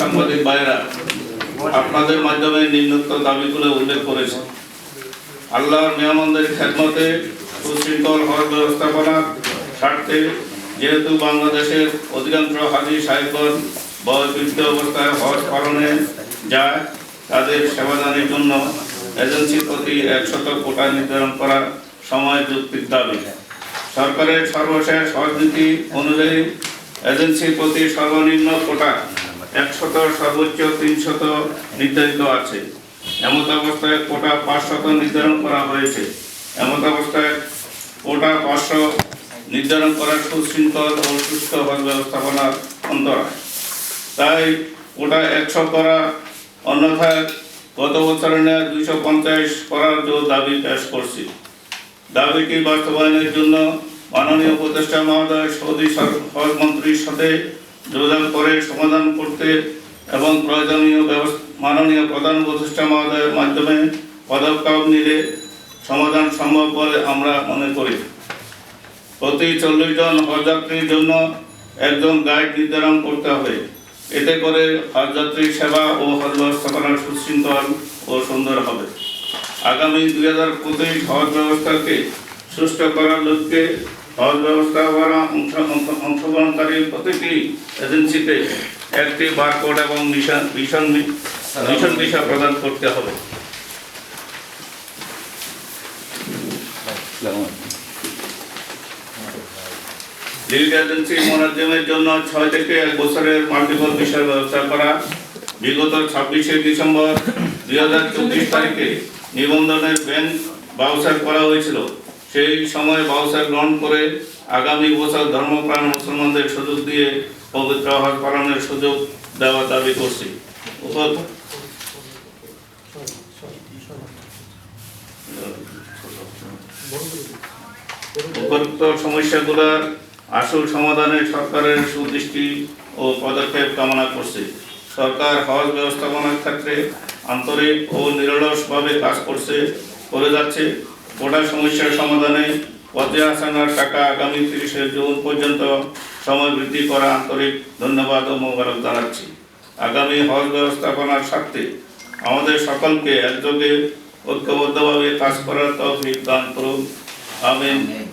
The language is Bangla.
সাংবাদিক আপনাদের মাধ্যমে নিম্নোক্ত দাবিগুলো উল্লেখ করেছে। আল্লাহর নিয়ামন্দের খেদমতে সুশৃঙ্খল হজ ব্যবস্থাপনার স্বার্থে যেহেতু বাংলাদেশের অধিকাংশ হাজি সাহেবগণ বয়বৃদ্ধ অবস্থায় হজ পালনে যায়, তাদের সেবাদানের জন্য এজেন্সির প্রতি একশত কোটা নির্ধারণ করা সময় যুক্তির দাবি। সরকারের সর্বশেষ হজ নীতি অনুযায়ী এজেন্সির প্রতি সর্বনিম্ন কোটা একশত, সর্বোচ্চ তিনশত নির্ধারিত আছে। এমত অবস্থায় কোটা পাঁচশত নির্ধারণ করা হয়েছে। এমত অবস্থায় কোটা পাঁচশো নির্ধারণ করা সুশৃঙ্খল ও সুস্থ ব্যবস্থাপনার অন্তরায়। তাই কোটা একশো করা অন্যথায় গত বছরের নেয় দুইশো পঞ্চাশ করার জন্য দাবি পেশ করছি। দাবিটি বাস্তবায়নের জন্য মাননীয় উপদেষ্টা মহোদয় সৌদি সর- হজ মন্ত্রীর সাথে যোগাযোগ করে সমাধান করতে এবং প্রয়োজনীয় ব্যবস্থা, মাননীয় প্রধান উপদেষ্টা মহোদয়ের মাধ্যমে পদক্ষেপ নিলে সমাধান সম্ভব বলে আমরা মনে করি। প্রতি চল্লিশ জন হজযাত্রীর জন্য একজন গাইড নির্ধারণ করতে হবে। এতে করে হজযাত্রীর সেবা ও হজ ব্যবস্থাপনা সুশৃঙ্খল ও সুন্দর হবে। আগামী দুই হাজার পঁচিশ হজ ব্যবস্থাকে সুস্থ করার লক্ষ্যে অংশগ্রহণকারী প্রতিটি এজেন্সিতে একটি বারকোড এবং মিশন ভিসা প্রদান করতে হবে। লিড এজেন্সি মোনাজমের জন্য ছয় থেকে এক বছরের মাল্টিপল ভিসার ব্যবস্থা করা। বিগত ছাব্বিশে ডিসেম্বর দুই হাজার চব্বিশ তারিখে নিবন্ধনের ব্যাংক বাউসার করা হয়েছিল। সেই সময় বাউসার গ্রহণ করে আগামী বছর ধর্মপ্রাণ মুসলমানদের সুযোগ দিয়ে পবিত্র হজ পালনের সুযোগ দেওয়ার দাবি করছি। উপর উপরোক্ত সমস্যাগুলোর আসল সমাধানে সরকারের সুদৃষ্টি ও পদক্ষেপ কামনা করছে। সরকার হজ ব্যবস্থাপনার ক্ষেত্রে আন্তরিক ও নিরলসভাবে কাজ করছে, করে যাচ্ছে। গোটা সমস্যার সমাধানে পথে আসানোর টাকা আগামী তিরিশে জুন পর্যন্ত সময় বৃদ্ধি করা আন্তরিক ধন্যবাদ ও মোবারক জানাচ্ছি। আগামী হজ ব্যবস্থাপনার স্বার্থে আমাদের সকলকে একযোগে ঐক্যবদ্ধভাবে কাজ করার তৌফিক দান করুন। আমিন।